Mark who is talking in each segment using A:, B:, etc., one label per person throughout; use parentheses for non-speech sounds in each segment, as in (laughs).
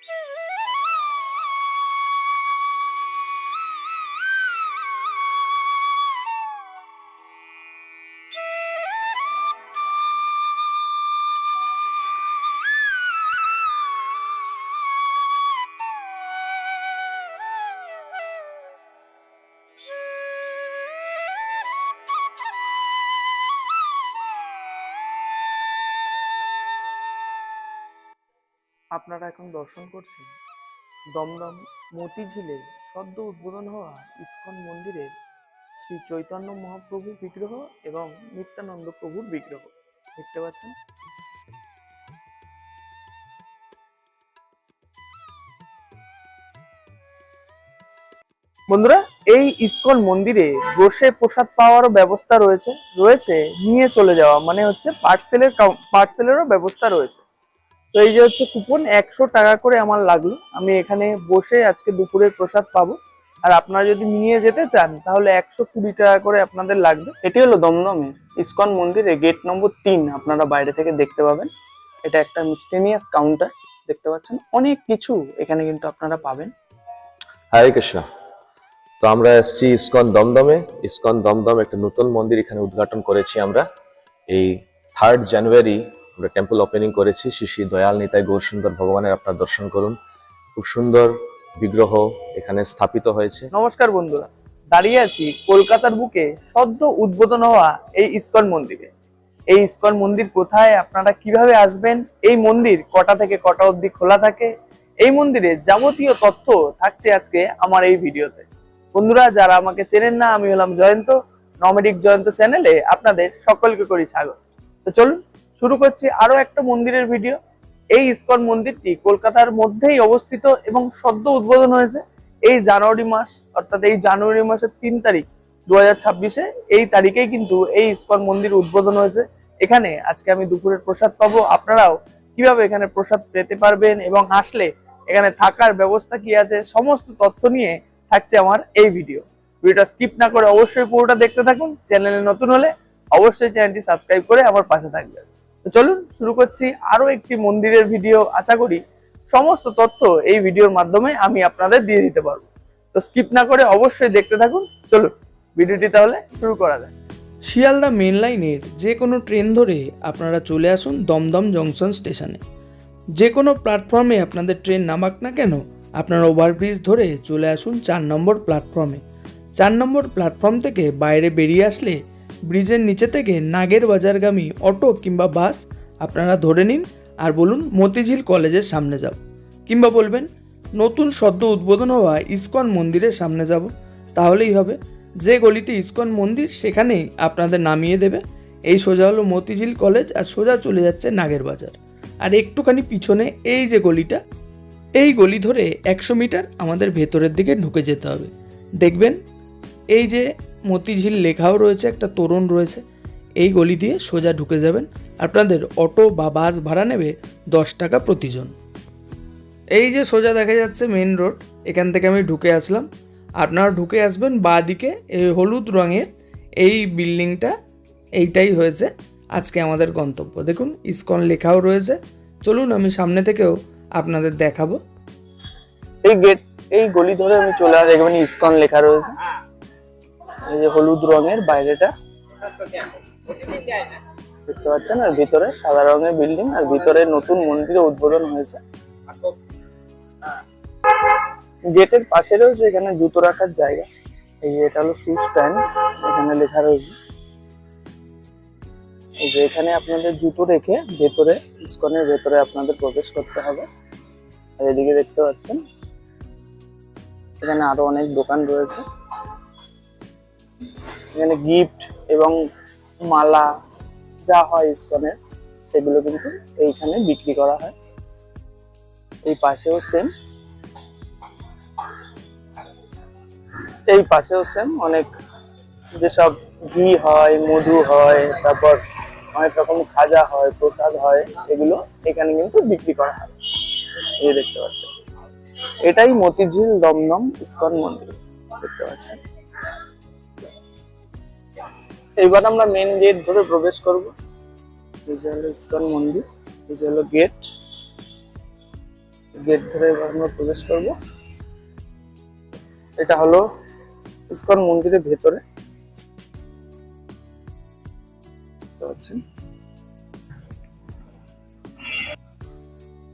A: Yeah. (laughs) আপনারা এখন দর্শন করছেন দমদম মতিঝিলে সদ্য উদ্বোধন হওয়া ইস্কন মন্দিরের শ্রী চৈতন্য মহাপ্রভুর বিগ্রহ এবং নিত্যানন্দ প্রভুর বিগ্রহ দেখতে পাচ্ছেন বন্ধুরা এই ইস্কন মন্দিরে বসে প্রসাদ পাওয়ারও ব্যবস্থা রয়েছে রয়েছে নিয়ে চলে যাওয়া মানে হচ্ছে পার্সেলের পার্সেলেরও ব্যবস্থা রয়েছে তো এই যে হচ্ছে কুপন একশো টাকা করে আমার লাগলো আমি এখানে বসে আজকে দুপুরের প্রসাদ পাবো আর আপনারা যদি নিয়ে যেতে চান তাহলে একশো কুড়ি টাকা করে আপনাদের লাগবে এটি হলো দমদমে ইস্কন মন্দিরে গেট নম্বর তিন আপনারা বাইরে থেকে দেখতে পাবেন এটা একটা মিস্টেনিয়াস কাউন্টার দেখতে পাচ্ছেন অনেক কিছু এখানে কিন্তু আপনারা পাবেন
B: হরে কৃষ্ণ তো আমরা এসেছি ইস্কন দমদমে ইস্কন দমদম একটা নতুন মন্দির এখানে উদ্ঘাটন করেছি আমরা এই থার্ড জানুয়ারি আমরা টেম্পল ওপেনিং করেছি শ্রী শ্রী দয়াল নিতাই গৌর সুন্দর ভগবানের আপনার দর্শন করুন খুব সুন্দর বিগ্রহ এখানে স্থাপিত হয়েছে নমস্কার বন্ধুরা দাঁড়িয়ে আছি কলকাতার বুকে সদ্য উদ্বোধন হওয়া
A: এই ইস্কন মন্দিরে এই ইস্কন মন্দির কোথায় আপনারা কিভাবে আসবেন এই মন্দির কটা থেকে কটা অবধি খোলা থাকে এই মন্দিরে যাবতীয় তথ্য থাকছে আজকে আমার এই ভিডিওতে বন্ধুরা যারা আমাকে চেনেন না আমি হলাম জয়ন্ত নমেডিক জয়ন্ত চ্যানেলে আপনাদের সকলকে করি স্বাগত তো চলুন শুরু করছি আরো একটা মন্দিরের ভিডিও এই ইস্কন মন্দিরটি কলকাতার মধ্যেই অবস্থিত এবং সদ্য উদ্বোধন হয়েছে এই জানুয়ারি মাস অর্থাৎ এই জানুয়ারি মাসের তিন তারিখ দু ছাব্বিশে এই তারিখেই কিন্তু এই ইস্কন মন্দির উদ্বোধন হয়েছে এখানে আজকে আমি দুপুরের প্রসাদ পাবো আপনারাও কিভাবে এখানে প্রসাদ পেতে পারবেন এবং আসলে এখানে থাকার ব্যবস্থা কি আছে সমস্ত তথ্য নিয়ে থাকছে আমার এই ভিডিও ভিডিওটা স্কিপ না করে অবশ্যই পুরোটা দেখতে থাকুন চ্যানেলে নতুন হলে অবশ্যই চ্যানেলটি সাবস্ক্রাইব করে আমার পাশে থাকবেন তো চলুন শুরু করছি আরো একটি মন্দিরের ভিডিও আশা করি সমস্ত তথ্য এই ভিডিওর মাধ্যমে আমি আপনাদের দিয়ে দিতে পারবো তো স্কিপ না করে অবশ্যই দেখতে থাকুন চলুন ভিডিওটি তাহলে শুরু করা যাক শিয়ালদা মেন লাইনের যে কোনো ট্রেন ধরে আপনারা চলে আসুন দমদম জংশন স্টেশনে যে কোনো প্ল্যাটফর্মে আপনাদের ট্রেন নামাক না কেন আপনারা ওভারব্রিজ ধরে চলে আসুন চার নম্বর প্ল্যাটফর্মে চার নম্বর প্ল্যাটফর্ম থেকে বাইরে বেরিয়ে আসলে ব্রিজের নিচে থেকে নাগের বাজারগামী অটো কিংবা বাস আপনারা ধরে নিন আর বলুন মতিঝিল কলেজের সামনে যাব কিংবা বলবেন নতুন সদ্য উদ্বোধন হওয়া ইস্কন মন্দিরের সামনে যাব তাহলেই হবে যে গলিতে ইস্কন মন্দির সেখানেই আপনাদের নামিয়ে দেবে এই সোজা হলো মতিঝিল কলেজ আর সোজা চলে যাচ্ছে নাগের বাজার আর একটুখানি পিছনে এই যে গলিটা এই গলি ধরে একশো মিটার আমাদের ভেতরের দিকে ঢুকে যেতে হবে দেখবেন এই যে মতিঝিল লেখাও রয়েছে একটা তোরণ রয়েছে এই গলি দিয়ে সোজা ঢুকে যাবেন আপনাদের অটো বা বাস ভাড়া নেবে দশ টাকা প্রতিজন এই যে সোজা দেখা যাচ্ছে মেন রোড এখান থেকে আমি ঢুকে আসলাম আপনারা ঢুকে আসবেন বাঁ দিকে এই হলুদ রঙের এই বিল্ডিংটা এইটাই হয়েছে আজকে আমাদের গন্তব্য দেখুন ইসকন লেখাও রয়েছে চলুন আমি সামনে থেকেও আপনাদের দেখাবো এই গেট এই গলি ধরে আমি চলে আসি এখানে ইসকন লেখা রয়েছে এই যে হলুদ রঙের বাইরেটা দেখতে পাচ্ছেন আর ভিতরে সাদা রঙের বিল্ডিং আর ভিতরে নতুন মন্দিরে উদ্বোধন হয়েছে গেটের পাশে রয়েছে এখানে জুতো রাখার জায়গা এই যে এটা হলো শু স্ট্যান্ড এখানে লেখা রয়েছে এই যে এখানে আপনাদের জুতো রেখে ভেতরে ইস্কনের ভেতরে আপনাদের প্রবেশ করতে হবে আর এদিকে দেখতে পাচ্ছেন এখানে আরো অনেক দোকান রয়েছে এখানে গিফট এবং মালা যা হয় ইস্কনের সেগুলো কিন্তু এইখানে বিক্রি করা হয় এই পাশেও সেম এই পাশেও সেম অনেক যেসব ঘি হয় মধু হয় তারপর অনেক রকম খাজা হয় প্রসাদ হয় এগুলো এখানে কিন্তু বিক্রি করা হয় এই দেখতে পাচ্ছেন এটাই মতিঝিল দমদম ইস্কন মন্দির দেখতে পাচ্ছেন এবার আমরা মেন গেট ধরে প্রবেশ করব এই যে হলো ইস্কন মন্দির এই যে হলো গেট গেট ধরে এবার আমরা প্রবেশ করব এটা হলো ইস্কন মন্দিরের ভেতরে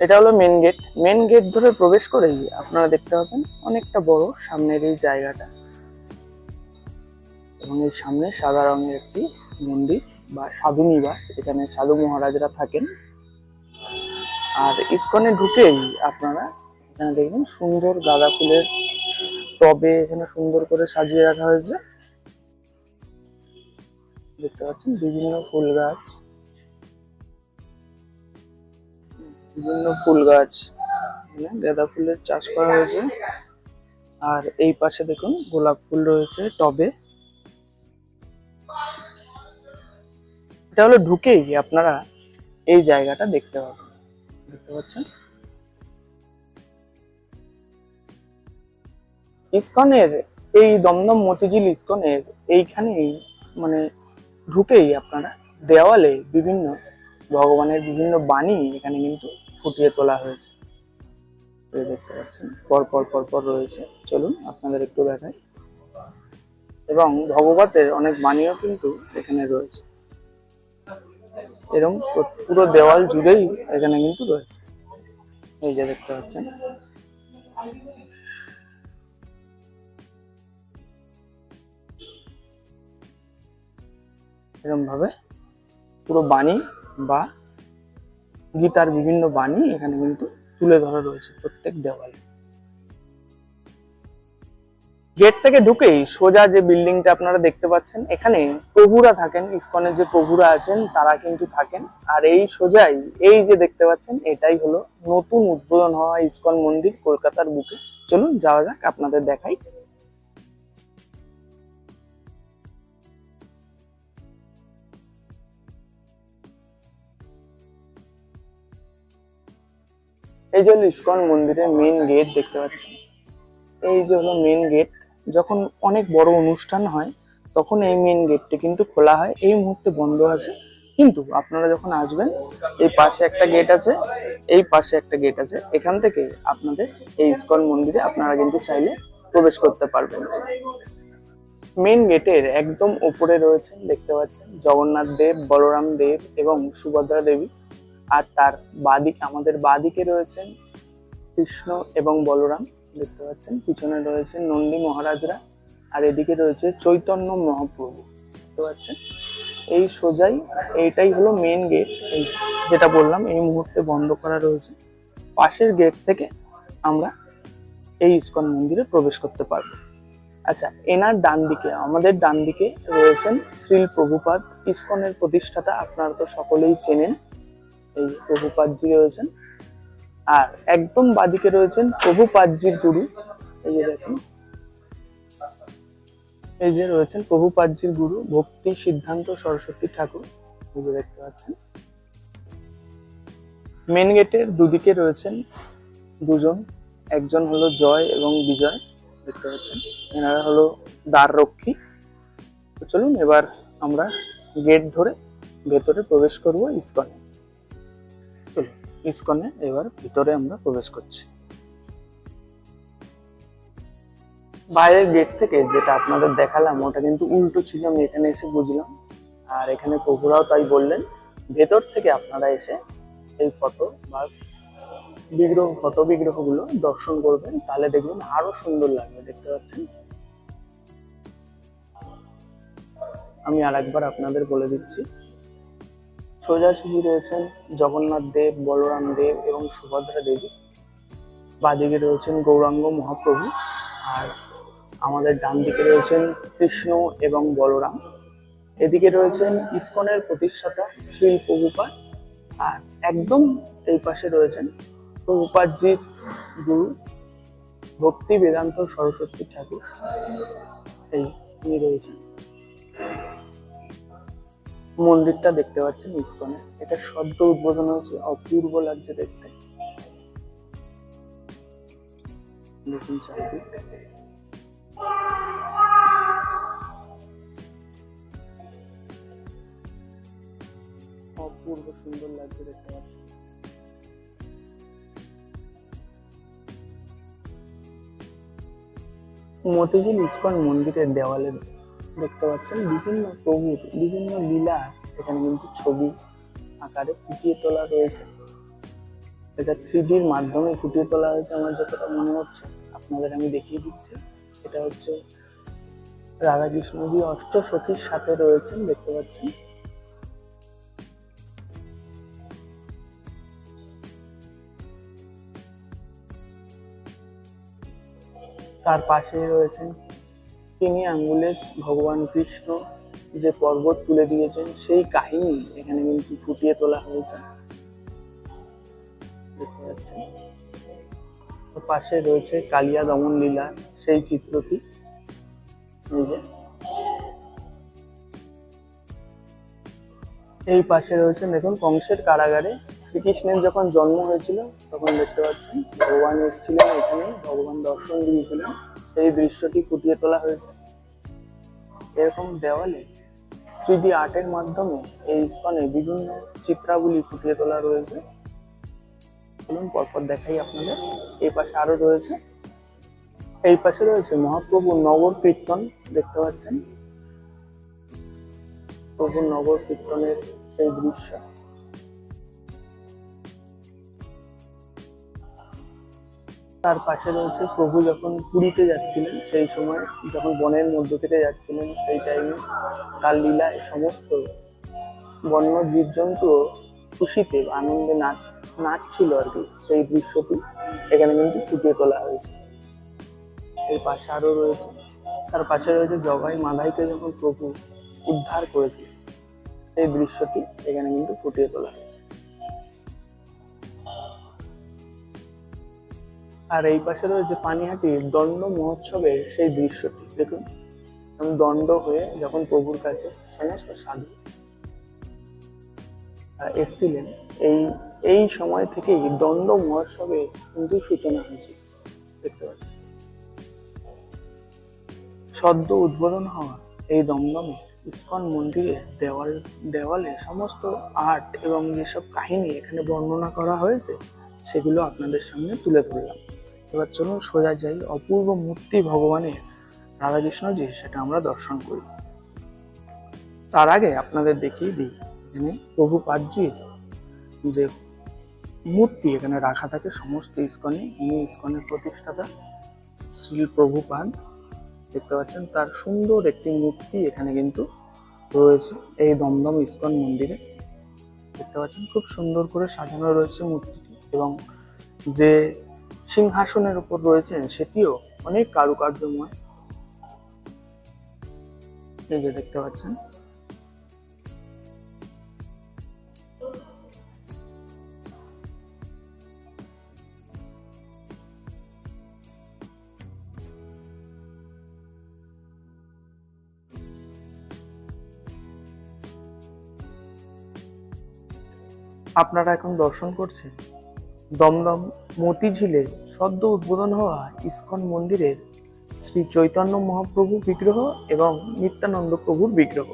A: এটা হলো মেন গেট মেন গেট ধরে প্রবেশ করেই আপনারা দেখতে পাবেন অনেকটা বড় সামনের এই জায়গাটা এবং এর সামনে সাদা রঙের একটি মন্দির বা সাধু নিবাস এখানে সাধু মহারাজরা থাকেন আর ইস্কনে ঢুকেই আপনারা এখানে দেখবেন সুন্দর গাঁদা ফুলের টবে এখানে সুন্দর করে সাজিয়ে রাখা হয়েছে দেখতে পাচ্ছেন বিভিন্ন ফুল গাছ বিভিন্ন ফুল গাছ গাঁদা ফুলের চাষ করা হয়েছে আর এই পাশে দেখুন গোলাপ ফুল রয়েছে টবে এটা হলো ঢুকেই আপনারা এই জায়গাটা দেখতে পাবেন দেখতে পাচ্ছেন ইস্কনের এই দমদম মতিঝিল ইস্কনের এইখানেই মানে ঢুকেই আপনারা দেওয়ালে বিভিন্ন ভগবানের বিভিন্ন বাণী এখানে কিন্তু ফুটিয়ে তোলা হয়েছে দেখতে পাচ্ছেন পরপর পরপর রয়েছে চলুন আপনাদের একটু দেখাই এবং ভগবতের অনেক বাণীও কিন্তু এখানে রয়েছে এবং পুরো দেওয়াল জুড়েই এখানে কিন্তু রয়েছে এই যে দেখতে পাচ্ছেন এরকম ভাবে পুরো বাণী বা গীতার বিভিন্ন বাণী এখানে কিন্তু তুলে ধরা রয়েছে প্রত্যেক দেওয়ালে গেট থেকে ঢুকেই সোজা যে বিল্ডিংটা আপনারা দেখতে পাচ্ছেন এখানে প্রভুরা থাকেন ইস্কনের যে প্রভুরা আছেন তারা কিন্তু থাকেন আর এই সোজাই এই যে দেখতে পাচ্ছেন এটাই হলো নতুন উদ্বোধন হওয়া ইস্কন মন্দির কলকাতার বুকে চলুন যাওয়া যাক আপনাদের দেখাই এই যে হলো ইস্কন মন্দিরের মেন গেট দেখতে পাচ্ছেন এই যে হলো মেন গেট যখন অনেক বড় অনুষ্ঠান হয় তখন এই মেন গেটটি কিন্তু খোলা হয় এই মুহূর্তে বন্ধ আছে কিন্তু আপনারা যখন আসবেন এই পাশে একটা গেট আছে এই পাশে একটা গেট আছে এখান থেকে আপনাদের এই ইস্কন মন্দিরে আপনারা কিন্তু চাইলে প্রবেশ করতে পারবেন মেন গেটের একদম ওপরে রয়েছেন দেখতে পাচ্ছেন জগন্নাথ দেব বলরাম দেব এবং সুভদ্রা দেবী আর তার বাদিক আমাদের বাদিকে রয়েছেন কৃষ্ণ এবং বলরাম দেখতে পাচ্ছেন পিছনে রয়েছে নন্দী মহারাজরা আর এদিকে রয়েছে চৈতন্য মহাপ্রভু দেখতে পাচ্ছেন এই সোজাই এইটাই হলো মেন গেট এই যেটা বললাম এই মুহূর্তে বন্ধ করা রয়েছে পাশের গেট থেকে আমরা এই ইস্কন মন্দিরে প্রবেশ করতে পারবো আচ্ছা এনার ডান দিকে আমাদের ডান দিকে রয়েছেন শ্রীল প্রভুপাদ ইস্কনের প্রতিষ্ঠাতা আপনারা তো সকলেই চেনেন এই প্রভুপাদজি রয়েছেন আর একদম বাদিকে রয়েছেন প্রভুপাদজির গুরু এই যে দেখুন এই যে রয়েছেন প্রভুপাদজির গুরু ভক্তি সিদ্ধান্ত সরস্বতী ঠাকুর এই যে দেখতে পাচ্ছেন মেন গেটের দুদিকে রয়েছেন দুজন একজন হলো জয় এবং বিজয় দেখতে পাচ্ছেন এনারা হলো দ্বার রক্ষী চলুন এবার আমরা গেট ধরে ভেতরে প্রবেশ করবো ইস্কনে ইস্কনে এবার ভিতরে আমরা প্রবেশ করছি বাইরের গেট থেকে যেটা আপনাদের দেখালাম ওটা কিন্তু উল্টো ছিল আমি এখানে এসে বুঝলাম আর এখানে প্রভুরাও তাই বললেন ভেতর থেকে আপনারা এসে এই ফটো বা বিগ্রহ ফটো বিগ্রহগুলো দর্শন করবেন তাহলে দেখবেন আরো সুন্দর লাগবে দেখতে পাচ্ছেন আমি আর একবার আপনাদের বলে দিচ্ছি সোজাসুজি রয়েছেন জগন্নাথ দেব বলরাম দেব এবং সুভদ্রা দেবী বাদিকে রয়েছেন গৌরাঙ্গ মহাপ্রভু আর আমাদের ডান দিকে রয়েছেন কৃষ্ণ এবং বলরাম এদিকে রয়েছেন ইস্কনের প্রতিষ্ঠাতা শ্রী প্রভুপাত আর একদম এই পাশে রয়েছেন প্রভুপাতজির গুরু ভক্তি বেদান্ত সরস্বতী ঠাকুর এই তিনি রয়েছেন মন্দিরটা দেখতে পাচ্ছেন ইস্কনে এটা শব্দ উদ্বোধন হয়েছে অপূর্ব লাগছে দেখতে দেখুন চারিদিক অপূর্ব সুন্দর লাগছে দেখতে পাচ্ছেন মতিঝিল ইস্কন মন্দিরের দেওয়ালে দেখতে পাচ্ছেন বিভিন্ন প্রভুর বিভিন্ন লীলা এখানে কিন্তু ছবি আকারে ফুটিয়ে তোলা রয়েছে এটা থ্রি ডির মাধ্যমে ফুটিয়ে তোলা হয়েছে আমার যতটা মনে হচ্ছে আপনাদের আমি দেখিয়ে দিচ্ছি এটা হচ্ছে রাধা কৃষ্ণজি অষ্ট সখীর সাথে রয়েছেন দেখতে পাচ্ছেন তার পাশে রয়েছেন তিনি আঙ্গুলে ভগবান কৃষ্ণ যে পর্বত তুলে দিয়েছেন সেই কাহিনী এখানে কিন্তু ফুটিয়ে তোলা হয়েছে দেখতে পাচ্ছেন পাশে রয়েছে কালিয়া দমন লীলা সেই চিত্রটি এই যে এই পাশে রয়েছেন দেখুন কংসের কারাগারে শ্রীকৃষ্ণের যখন জন্ম হয়েছিল তখন দেখতে পাচ্ছেন ভগবান এসেছিলেন এখানে ভগবান দর্শন দিয়েছিলেন সেই দৃশ্যটি ফুটিয়ে তোলা হয়েছে এরকম দেওয়ালে থ্রি ডি আর্টের মাধ্যমে এই স্কনে বিভিন্ন চিত্রাবলি ফুটিয়ে তোলা রয়েছে বলুন পরপর দেখাই আপনাদের এই পাশে আরও রয়েছে এই পাশে রয়েছে মহাপ্রভু নগর কীর্তন দেখতে পাচ্ছেন প্রভুর নগর কীর্তনের সেই দৃশ্য তার পাশে রয়েছে প্রভু যখন পুরীতে যাচ্ছিলেন সেই সময় যখন বনের মধ্য থেকে যাচ্ছিলেন সেই টাইমে তার লীলায় সমস্ত বন্য জীবজন্তু খুশিতে আনন্দে নাচ নাচছিল আর কি সেই দৃশ্যটি এখানে কিন্তু ফুটিয়ে তোলা হয়েছে এর পাশে আরও রয়েছে তার পাশে রয়েছে জগাই মাধাইকে যখন প্রভু উদ্ধার করেছিল এই দৃশ্যটি এখানে কিন্তু ফুটিয়ে তোলা হয়েছে আর এই পাশে রয়েছে পানিহাটি দণ্ড মহোৎসবের সেই দৃশ্যটি দেখুন দণ্ড হয়ে যখন প্রভুর কাছে সমস্ত সাধু এসছিলেন এই এই সময় থেকেই দণ্ড মহোৎসবে কিন্তু সূচনা হয়েছে দেখতে পাচ্ছি সদ্য উদ্বোধন হওয়া এই দমদমে ইস্কন মন্দিরের দেওয়াল দেওয়ালে সমস্ত আর্ট এবং যেসব কাহিনী এখানে বর্ণনা করা হয়েছে সেগুলো আপনাদের সামনে তুলে ধরলাম এবার চলুন সোজা যাই অপূর্ব মূর্তি ভগবানের রাধাকৃষ্ণজি সেটা আমরা দর্শন করি তার আগে আপনাদের দেখিয়ে দিই এখানে প্রভুপাদজির যে মূর্তি এখানে রাখা থাকে সমস্ত ইস্কনে ইনি ইস্কনের প্রতিষ্ঠাতা শ্রী প্রভুপাদ দেখতে পাচ্ছেন তার সুন্দর একটি মূর্তি এখানে কিন্তু রয়েছে এই দমদম ইস্কন মন্দিরে দেখতে পাচ্ছেন খুব সুন্দর করে সাজানো রয়েছে মূর্তিটি এবং যে সিংহাসনের উপর রয়েছেন সেটিও অনেক কারুকার্যময় এই যে দেখতে পাচ্ছেন আপনারা এখন দর্শন করছেন দমদম মতিঝিলে সদ্য উদ্বোধন হওয়া ইস্কন মন্দিরের শ্রী চৈতন্য মহাপ্রভু বিগ্রহ এবং নিত্যানন্দ প্রভুর বিগ্রহ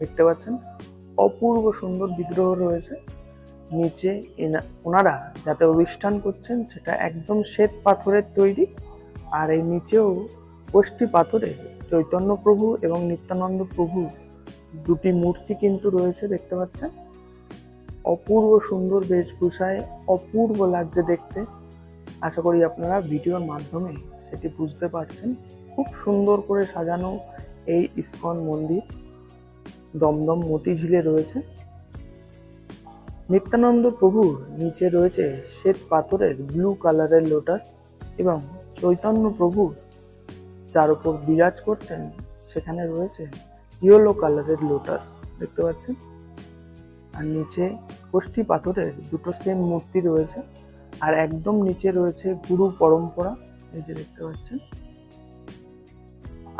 A: দেখতে পাচ্ছেন অপূর্ব সুন্দর বিগ্রহ রয়েছে নিচে ওনারা যাতে অধিষ্ঠান করছেন সেটা একদম শ্বেত পাথরের তৈরি আর এই নিচেও কোষ্ঠী পাথরে চৈতন্য প্রভু এবং নিত্যানন্দ প্রভু দুটি মূর্তি কিন্তু রয়েছে দেখতে পাচ্ছেন অপূর্ব সুন্দর বেশভূষায় অপূর্ব লাগছে দেখতে আশা করি আপনারা ভিডিওর মাধ্যমে সেটি বুঝতে পারছেন খুব সুন্দর করে সাজানো এই ইস্কন মন্দির দমদম মতিঝিলে রয়েছে নিত্যানন্দ প্রভুর নিচে রয়েছে শ্বেত পাথরের ব্লু কালারের লোটাস এবং চৈতন্য প্রভু যার উপর বিরাজ করছেন সেখানে রয়েছে ইয়েলো কালারের লোটাস দেখতে পাচ্ছেন আর নিচে কোষ্ঠী পাথরের দুটো সেম মূর্তি রয়েছে আর একদম নিচে রয়েছে গুরু পরম্পরা এই যে দেখতে পাচ্ছেন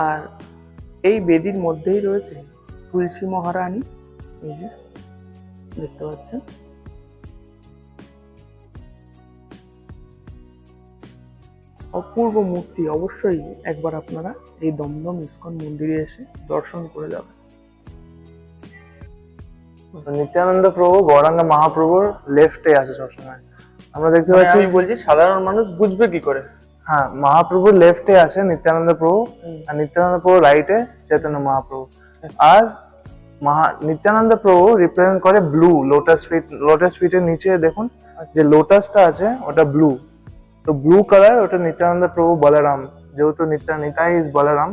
A: আর এই বেদির মধ্যেই রয়েছে তুলসী মহারানী এই যে দেখতে পাচ্ছেন অপূর্ব মূর্তি অবশ্যই একবার আপনারা এই দমদম ইস্কন মন্দিরে এসে দর্শন করে যাবেন নিত্যানন্দ প্রভু গৌরাঙ্গ মহাপ্রভুর লেফটে আছে সবসময় আমরা দেখতে মানে পাচ্ছি আমি বলছি সাধারণ মানুষ বুঝবে কি করে হ্যাঁ মহাপ্রভু লেফটে আছে নিত্যানন্দ প্রভু আর নিত্যানন্দ প্রভু রাইটে চৈতন্য মহাপ্রভু আচ্ছা। আর মহা নিত্যানন্দ প্রভু রিপ্রেজেন্ট করে ব্লু লোটাস ফিট লোটাস ফিটের নিচে দেখুন আচ্ছা। যে লোটাসটা আছে ওটা ব্লু তো ব্লু কালার ওটা নিত্যানন্দ প্রভু বলারাম যেহেতু নিত্যা নিতাই ইজ বলারাম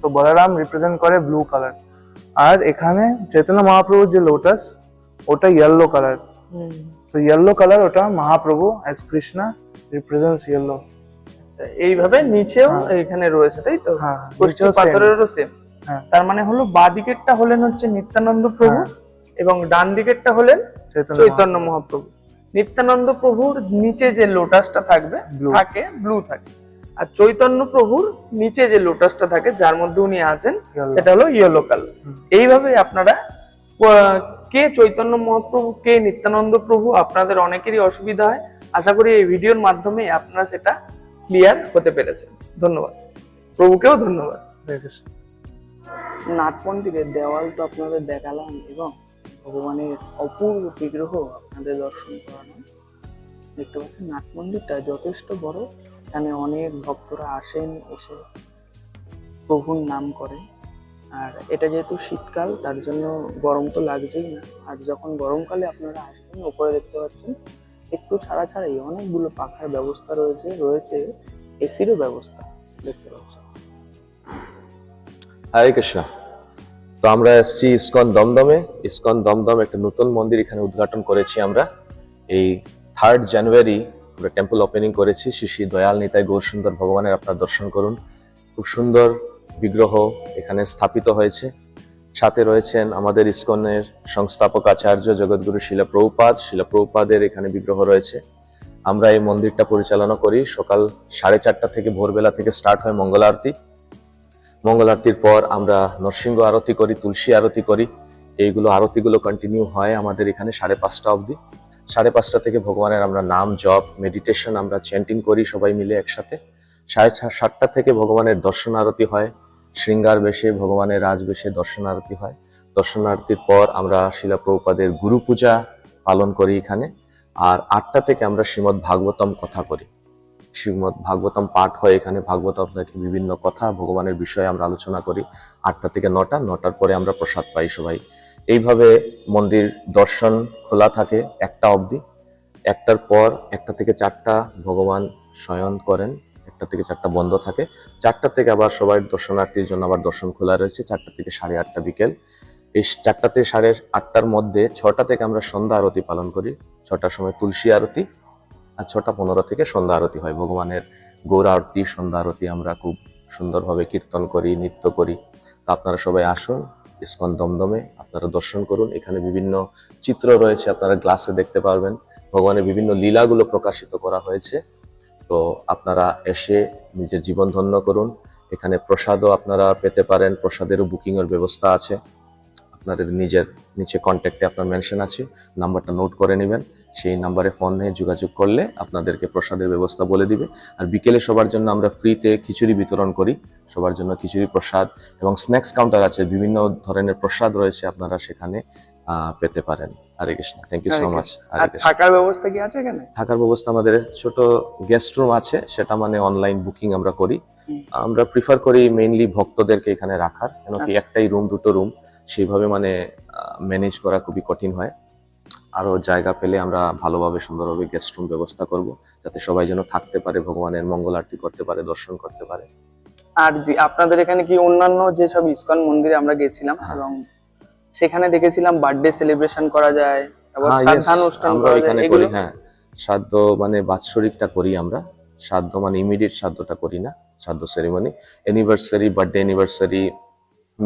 A: তো বলারাম রিপ্রেজেন্ট করে ব্লু কালার আর এখানে চেতনা মহাপ্রভুর যে লোটাস ওটা ইয়েলো কালার তো ইয়েলো কালার ওটা মহাপ্রভু অ্যাজ কৃষ্ণা রিপ্রেজেন্টস আচ্ছা, ইয়েলো এইভাবে নিচেও হ্যাঁ। এখানে রয়েছে তাই তো হ্যাঁ, পাথরেরও সেম হ্যাঁ। তার মানে হলো বাঁ দিকেরটা হলেন হচ্ছে নিত্যানন্দ প্রভু এবং ডান দিকেরটা হলেন চৈতন্য মহাপ্রভু নিত্যানন্দ প্রভুর নিচে যে লোটাসটা থাকবে থাকে ব্লু থাকে আর চৈতন্য প্রভুর নিচে যে লোটাসটা থাকে যার মধ্যে উনি আছেন সেটা হলো ইয়েলো কালার এইভাবে আপনারা কে চৈতন্য মহাপ্রভু কে নিত্যানন্দ প্রভু আপনাদের অনেকেরই অসুবিধা হয় আশা করি এই ভিডিওর মাধ্যমে আপনারা সেটা ক্লিয়ার হতে পেরেছেন ধন্যবাদ প্রভুকেও ধন্যবাদ নাট মন্দিরের দেওয়াল তো আপনাদের দেখালাম এবং ভগবানের অপূর্ব বিগ্রহ আপনাদের দর্শন করানো দেখতে পাচ্ছেন নাট মন্দিরটা যথেষ্ট বড় এখানে অনেক ভক্তরা আসেন এসে প্রভুর নাম করে আর এটা যেহেতু শীতকাল তার জন্য গরম তো লাগছেই না আর যখন গরমকালে আপনারা আসবেন ওপরে দেখতে পাচ্ছেন একটু ছাড়া ছাড়াই অনেকগুলো পাখার ব্যবস্থা রয়েছে রয়েছে এসিরও ব্যবস্থা দেখতে পাচ্ছেন
B: হরে কৃষ্ণ তো আমরা এসেছি ইস্কন দমদমে ইস্কন দমদম একটা নতুন মন্দির এখানে উদ্ঘাটন করেছি আমরা এই থার্ড জানুয়ারি আমরা টেম্পল ওপেনিং করেছি শ্রী শ্রী দয়াল নিতাই গৌর সুন্দর ভগবানের আপনার দর্শন করুন খুব সুন্দর বিগ্রহ এখানে স্থাপিত হয়েছে সাথে রয়েছেন আমাদের ইস্কনের সংস্থাপক আচার্য জগৎগুরু শিলা প্রভুপাদ শিলা প্রভুপাদের এখানে বিগ্রহ রয়েছে আমরা এই মন্দিরটা পরিচালনা করি সকাল সাড়ে চারটা থেকে ভোরবেলা থেকে স্টার্ট হয় মঙ্গল আরতি মঙ্গল আরতির পর আমরা নরসিংহ আরতি করি তুলসী আরতি করি এইগুলো আরতিগুলো কন্টিনিউ হয় আমাদের এখানে সাড়ে পাঁচটা অবধি সাড়ে পাঁচটা থেকে ভগবানের আমরা নাম জপ মেডিটেশন আমরা চ্যান্টিং করি সবাই মিলে একসাথে সাড়ে সাতটা থেকে ভগবানের দর্শন আরতি হয় শৃঙ্গার বেশে ভগবানের রাজ বেশে দর্শন আরতি হয় দর্শন আরতির পর আমরা শিলা গুরু পূজা পালন করি এখানে আর আটটা থেকে আমরা শ্রীমদ ভাগবতম কথা করি শ্রীমদ ভাগবতম পাঠ হয় এখানে ভাগবতম থেকে বিভিন্ন কথা ভগবানের বিষয়ে আমরা আলোচনা করি আটটা থেকে নটা নটার পরে আমরা প্রসাদ পাই সবাই এইভাবে মন্দির দর্শন খোলা থাকে একটা অবধি একটার পর একটা থেকে চারটা ভগবান শয়ন করেন একটা থেকে চারটা বন্ধ থাকে চারটা থেকে আবার সবাই দর্শনার্থীর জন্য আবার দর্শন খোলা রয়েছে চারটা থেকে সাড়ে আটটা বিকেল এই চারটা থেকে সাড়ে আটটার মধ্যে ছটা থেকে আমরা সন্ধ্যা আরতি পালন করি ছটার সময় তুলসী আরতি আর ছটা পনেরো থেকে সন্ধ্যা আরতি হয় ভগবানের গৌর আরতি সন্ধ্যা আরতি আমরা খুব সুন্দরভাবে কীর্তন করি নৃত্য করি তা আপনারা সবাই আসুন ইস্কন দমদমে আপনারা দর্শন করুন এখানে বিভিন্ন চিত্র রয়েছে আপনারা গ্লাসে দেখতে পারবেন ভগবানের বিভিন্ন লীলাগুলো প্রকাশিত করা হয়েছে তো আপনারা এসে নিজের জীবন ধন্য করুন এখানে প্রসাদও আপনারা পেতে পারেন প্রসাদেরও বুকিংয়ের ব্যবস্থা আছে আপনাদের নিজের নিচে কন্ট্যাক্টে আপনার মেনশন আছে নাম্বারটা নোট করে নেবেন সেই নাম্বারে ফোন নিয়ে যোগাযোগ করলে আপনাদেরকে প্রসাদের ব্যবস্থা বলে দিবে আর বিকেলে সবার জন্য আমরা ফ্রিতে খিচুড়ি বিতরণ করি সবার জন্য খিচুড়ি প্রসাদ এবং স্ন্যাক্স কাউন্টার আছে বিভিন্ন ধরনের প্রসাদ রয়েছে আপনারা সেখানে পেতে পারেন Hare Krishna thank you so much থাকার
A: ব্যবস্থা কি আছে এখানে
B: থাকার ব্যবস্থা আমাদের ছোট গেস্ট রুম আছে সেটা মানে অনলাইন বুকিং আমরা করি আমরা প্রিফার করি মেইনলি ভক্তদেরকে এখানে রাখার কেন কি আচ্ছা। একটাই রুম দুটো রুম সেইভাবে মানে ম্যানেজ করা খুবই কঠিন হয় আরও জায়গা পেলে আমরা ভালোভাবে সুন্দরভাবে গেস্ট রুম ব্যবস্থা করব যাতে সবাই যেন থাকতে পারে ভগবানের মঙ্গল আরতি করতে পারে দর্শন করতে পারে
A: আর জি আপনাদের এখানে কি অন্যান্য যেসব ইসকন মন্দিরে আমরা গেছিলাম হ্যাঁ। এবং সেখানে দেখেছিলাম বার্থডে সেলিব্রেশন করা যায় তারপর হ্যাঁ, আমরা এখানে করি হ্যাঁ
B: শ্রাদ্ধ মানে বাৎসরিকটা করি আমরা শ্রাদ্ধ মানে ইমিডিয়েট শ্রাদ্ধটা করি না শ্রাদ্ধ ceremony anniversary birthday anniversary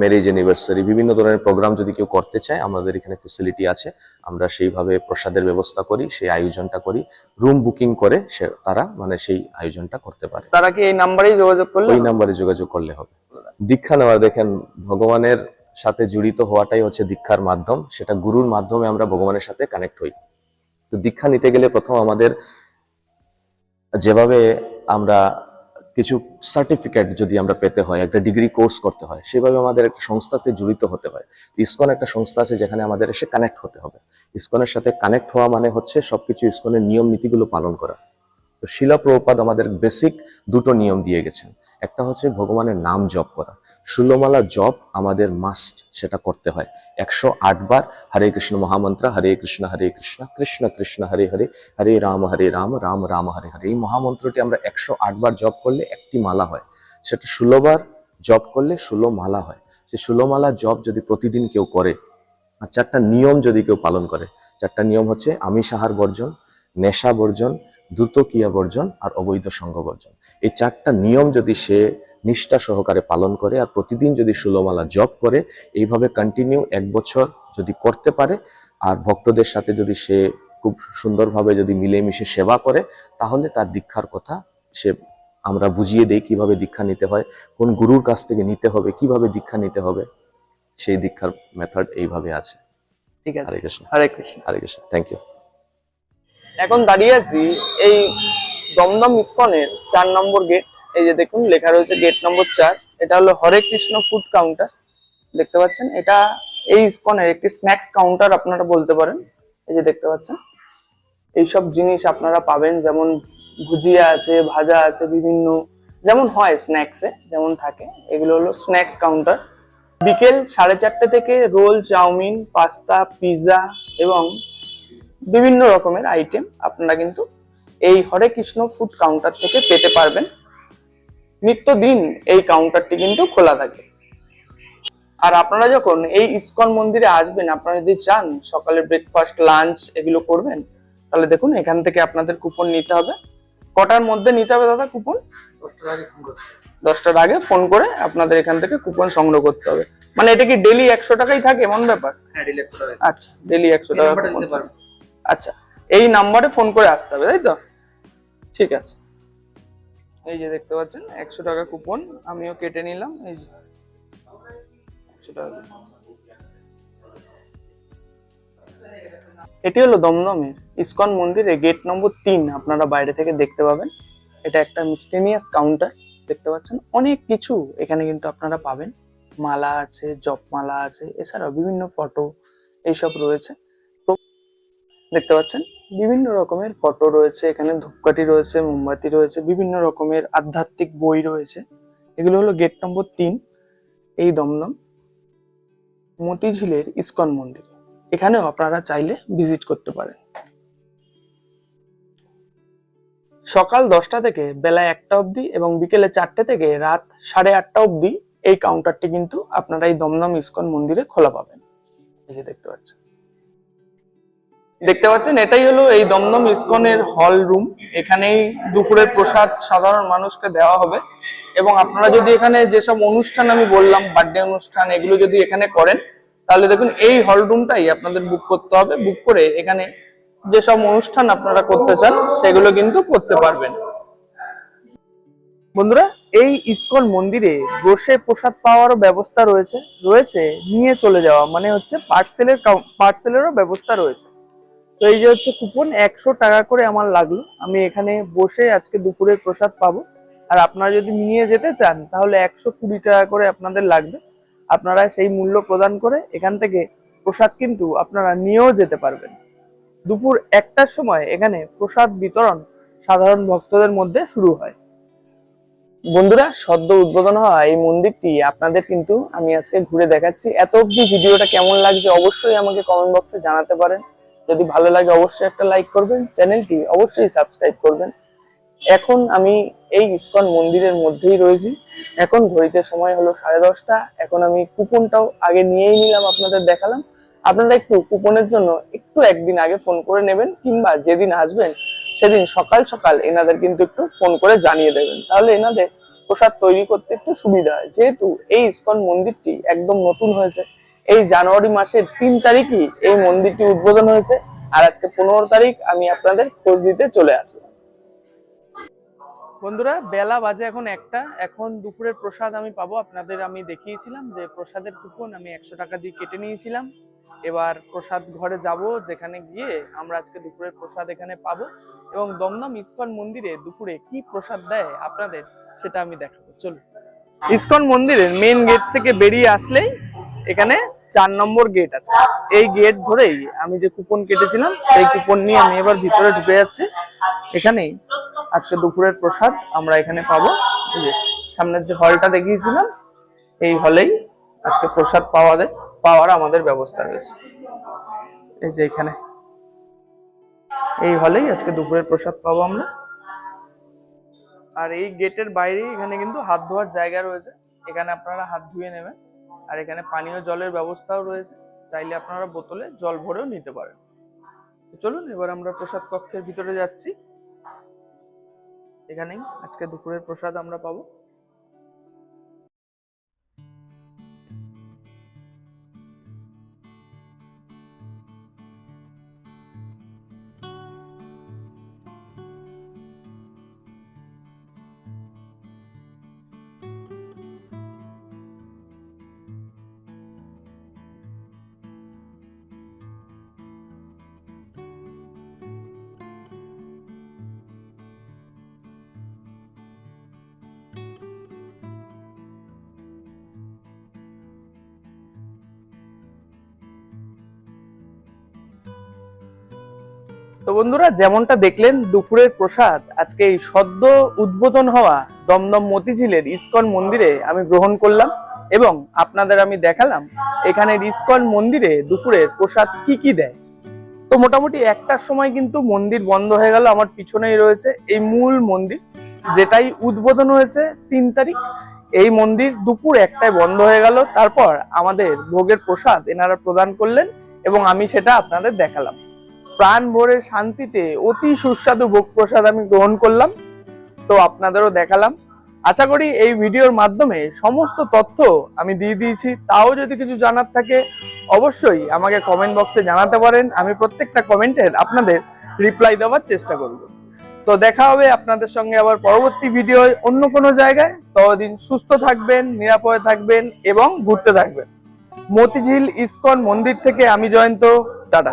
B: marriage anniversary বিভিন্ন ধরনের প্রোগ্রাম যদি কেউ করতে চায় আমাদের এখানে ফেসিলিটি আছে আমরা সেইভাবে প্রসাদের ব্যবস্থা করি সেই আয়োজনটা করি রুম বুকিং করে সে তারা মানে সেই আয়োজনটা করতে পারে
A: তারা কি এই নাম্বারেই যোগাযোগ করলে ওই
B: নাম্বারে যোগাযোগ করলে হবে দীক্ষা নেওয়া দেখেন ভগবানের সাথে জড়িত হওয়াটাই হচ্ছে দীক্ষার মাধ্যম সেটা গুরুর মাধ্যমে আমরা ভগবানের সাথে কানেক্ট হই তো দীক্ষা নিতে গেলে প্রথম আমাদের যেভাবে আমরা কিছু সার্টিফিকেট যদি আমরা পেতে হয় একটা ডিগ্রি কোর্স করতে হয় সেভাবে আমাদের একটা সংস্থাতে জড়িত হতে হয় ইসকন একটা সংস্থা আছে যেখানে আমাদের এসে কানেক্ট হতে হবে ইসকনের সাথে কানেক্ট হওয়া মানে হচ্ছে সবকিছু ইসকনের নিয়ম নীতিগুলো পালন করা তো শিলাপ্রপাত আমাদের বেসিক দুটো নিয়ম দিয়ে গেছেন একটা হচ্ছে ভগবানের নাম জপ করা ষোলমালা জপ আমাদের মাস্ট সেটা করতে হয় একশো বার হরে কৃষ্ণ মহামন্ত্র হরে কৃষ্ণ হরে কৃষ্ণ কৃষ্ণ কৃষ্ণ হরে হরে হরে রাম হরে রাম রাম রাম হরে হরে এই মহামন্ত্রটি আমরা একশো বার জপ করলে একটি মালা হয় সেটা ষোলোবার জপ করলে ষোলো মালা হয় সেই ষোলোমালা জপ যদি প্রতিদিন কেউ করে আর চারটা নিয়ম যদি কেউ পালন করে চারটা নিয়ম হচ্ছে আমিষাহার বর্জন নেশা বর্জন দ্রুত ক্রিয়া বর্জন আর অবৈধ সঙ্গ বর্জন এই চারটা নিয়ম যদি সে নিষ্ঠা সহকারে পালন করে আর প্রতিদিন যদি সুলোমালা জপ করে এইভাবে কন্টিনিউ এক বছর যদি করতে পারে আর ভক্তদের সাথে যদি সে খুব সুন্দরভাবে যদি মিলেমিশে সেবা করে তাহলে তার দীক্ষার কথা সে আমরা বুঝিয়ে দেই কিভাবে দীক্ষা নিতে হয় কোন গুরুর কাছ থেকে নিতে হবে কিভাবে দীক্ষা নিতে হবে সেই দীক্ষার মেথড এইভাবে আছে ঠিক আছে হরে কৃষ্ণ হরে কৃষ্ণ হরে কৃষ্ণ থ্যাংক ইউ
A: এখন দাঁড়িয়ে আছি এই দমদম ইস্কনের চার নম্বর গেট এই যে দেখুন লেখা রয়েছে গেট নম্বর চার এটা হলো হরে কৃষ্ণ ফুড কাউন্টার দেখতে পাচ্ছেন এটা এই ইস্কনের একটি স্ন্যাক্স কাউন্টার আপনারা বলতে পারেন এই যে দেখতে পাচ্ছেন এইসব জিনিস আপনারা পাবেন যেমন ভুজিয়া আছে ভাজা আছে বিভিন্ন যেমন হয় স্ন্যাক্সে যেমন থাকে এগুলো হলো স্ন্যাক্স কাউন্টার বিকেল সাড়ে চারটে থেকে রোল চাউমিন পাস্তা পিৎজা এবং বিভিন্ন রকমের আইটেম আপনারা কিন্তু এই হরে কৃষ্ণ ফুড কাউন্টার থেকে পেতে পারবেন নিত্যদিন এই কাউন্টারটি কিন্তু খোলা থাকে আর আপনারা যখন এই ইস্কন মন্দিরে আসবেন আপনারা যদি চান সকালে ব্রেকফাস্ট লাঞ্চ এগুলো করবেন তাহলে দেখুন এখান থেকে আপনাদের কুপন নিতে হবে কটার মধ্যে নিতে হবে দাদা কুপন দশটার আগে ফোন করে আপনাদের এখান থেকে কুপন সংগ্রহ করতে হবে মানে এটা কি ডেলি একশো টাকাই থাকে এমন ব্যাপার হ্যাঁ, আচ্ছা ডেলি একশো টাকা আচ্ছা এই নাম্বারে ফোন করে আসতে হবে তাই তো ঠিক আছে এই যে দেখতে পাচ্ছেন একশো টাকা কুপন আমিও কেটে নিলাম এই যে এটি হলো দমদমের ইস্কন মন্দিরে গেট নম্বর তিন আপনারা বাইরে থেকে দেখতে পাবেন এটা একটা মিস্টেনিয়াস কাউন্টার দেখতে পাচ্ছেন অনেক কিছু এখানে কিন্তু আপনারা পাবেন মালা আছে জপমালা আছে এছাড়াও বিভিন্ন ফটো এইসব রয়েছে দেখতে পাচ্ছেন বিভিন্ন রকমের ফটো রয়েছে এখানে ধূপকাঠি রয়েছে মোমবাতি রয়েছে বিভিন্ন রকমের আধ্যাত্মিক বই রয়েছে এগুলো হলো গেট নম্বর তিন এই দমদম মতিঝিলের ইস্কন মন্দির এখানেও আপনারা চাইলে ভিজিট করতে পারেন সকাল দশটা থেকে বেলা একটা অবধি এবং বিকেলে চারটে থেকে রাত সাড়ে আটটা অবধি এই কাউন্টারটি কিন্তু আপনারা এই দমদম ইস্কন মন্দিরে খোলা পাবেন এই যে দেখতে পাচ্ছেন দেখতে পাচ্ছেন এটাই হলো এই দমদম এর হল রুম এখানেই দুপুরের প্রসাদ সাধারণ মানুষকে দেওয়া হবে এবং আপনারা যদি এখানে যেসব অনুষ্ঠান আমি বললাম বার্থডে অনুষ্ঠান এগুলো যদি এখানে করেন তাহলে দেখুন এই হল রুমটাই আপনাদের বুক করতে হবে বুক করে এখানে যেসব অনুষ্ঠান আপনারা করতে চান সেগুলো কিন্তু করতে পারবেন বন্ধুরা এই ইস্কন মন্দিরে বসে প্রসাদ পাওয়ারও ব্যবস্থা রয়েছে রয়েছে নিয়ে চলে যাওয়া মানে হচ্ছে পার্সেলের পার্সেলেরও ব্যবস্থা রয়েছে তো এই যে হচ্ছে কুপন একশো টাকা করে আমার লাগলো আমি এখানে বসে আজকে দুপুরের প্রসাদ পাবো আর আপনারা যদি নিয়ে যেতে চান তাহলে একশো কুড়ি টাকা করে আপনাদের লাগবে আপনারা সেই মূল্য প্রদান করে এখান থেকে প্রসাদ কিন্তু আপনারা নিয়েও যেতে পারবেন দুপুর একটার সময় এখানে প্রসাদ বিতরণ সাধারণ ভক্তদের মধ্যে শুরু হয় বন্ধুরা সদ্য উদ্বোধন হওয়া এই মন্দিরটি আপনাদের কিন্তু আমি আজকে ঘুরে দেখাচ্ছি এত অবধি ভিডিওটা কেমন লাগছে অবশ্যই আমাকে কমেন্ট বক্সে জানাতে পারেন যদি ভালো লাগে অবশ্যই একটা লাইক করবেন চ্যানেলটি অবশ্যই সাবস্ক্রাইব করবেন এখন আমি এই ইস্কন মন্দিরের মধ্যেই রয়েছি এখন ঘড়িতে সময় হলো সাড়ে দশটা এখন আমি কুপনটাও আগে নিয়েই নিলাম আপনাদের দেখালাম আপনারা একটু কুপনের জন্য একটু একদিন আগে ফোন করে নেবেন কিংবা যেদিন আসবেন সেদিন সকাল সকাল এনাদের কিন্তু একটু ফোন করে জানিয়ে দেবেন তাহলে এনাদের প্রসাদ তৈরি করতে একটু সুবিধা হয় যেহেতু এই ইস্কন মন্দিরটি একদম নতুন হয়েছে এই জানুয়ারি মাসের তিন তারিখই এই মন্দিরটি উদ্বোধন হয়েছে আর আজকে পনেরো তারিখ আমি আপনাদের খোঁজ দিতে চলে আসলাম বন্ধুরা বেলা বাজে এখন একটা এখন দুপুরের প্রসাদ আমি পাবো আপনাদের আমি দেখিয়েছিলাম যে প্রসাদের কুপন আমি একশো টাকা দিয়ে কেটে নিয়েছিলাম এবার প্রসাদ ঘরে যাব যেখানে গিয়ে আমরা আজকে দুপুরের প্রসাদ এখানে পাবো এবং দমদম ইস্কন মন্দিরে দুপুরে কি প্রসাদ দেয় আপনাদের সেটা আমি দেখাবো চলুন ইস্কন মন্দিরের মেন গেট থেকে বেরিয়ে আসলেই এখানে চার নম্বর গেট আছে এই গেট ধরেই আমি যে কুপন কেটেছিলাম সেই কুপন নিয়ে আমি এবার ভিতরে ঢুকে যাচ্ছি এখানেই আজকে দুপুরের প্রসাদ আমরা এখানে পাবো সামনের যে হলটা দেখিয়েছিলাম এই হলেই আজকে প্রসাদ পাওয়া পাওয়ার আমাদের ব্যবস্থা রয়েছে এই যে এখানে এই হলেই আজকে দুপুরের প্রসাদ পাবো আমরা আর এই গেটের বাইরে এখানে কিন্তু হাত ধোয়ার জায়গা রয়েছে এখানে আপনারা হাত ধুয়ে নেবেন আর এখানে পানীয় জলের ব্যবস্থাও রয়েছে চাইলে আপনারা বোতলে জল ভরেও নিতে পারেন তো চলুন এবার আমরা প্রসাদ কক্ষের ভিতরে যাচ্ছি এখানেই আজকে দুপুরের প্রসাদ আমরা পাবো বন্ধুরা যেমনটা দেখলেন দুপুরের প্রসাদ আজকে এই সদ্য উদ্বোধন হওয়া দমদম মতিঝিলের ইস্কন মন্দিরে আমি গ্রহণ করলাম এবং আপনাদের আমি দেখালাম এখানে ইস্কন মন্দিরে দুপুরের প্রসাদ কি কি দেয় তো মোটামুটি একটার সময় কিন্তু মন্দির বন্ধ হয়ে গেল আমার পিছনেই রয়েছে এই মূল মন্দির যেটাই উদ্বোধন হয়েছে তিন তারিখ এই মন্দির দুপুর একটায় বন্ধ হয়ে গেল তারপর আমাদের ভোগের প্রসাদ এনারা প্রদান করলেন এবং আমি সেটা আপনাদের দেখালাম প্রাণ ভরে শান্তিতে অতি সুস্বাদু ভোগ প্রসাদ আমি গ্রহণ করলাম তো আপনাদেরও দেখালাম আশা করি এই ভিডিওর মাধ্যমে সমস্ত তথ্য আমি দিয়ে দিয়েছি তাও যদি কিছু জানার থাকে অবশ্যই আমাকে কমেন্ট বক্সে জানাতে পারেন আমি প্রত্যেকটা কমেন্টের আপনাদের রিপ্লাই দেওয়ার চেষ্টা করব তো দেখা হবে আপনাদের সঙ্গে আবার পরবর্তী ভিডিওয় অন্য কোনো জায়গায় ততদিন সুস্থ থাকবেন নিরাপদে থাকবেন এবং ঘুরতে থাকবেন মতিঝিল ইস্কন মন্দির থেকে আমি জয়ন্ত টাটা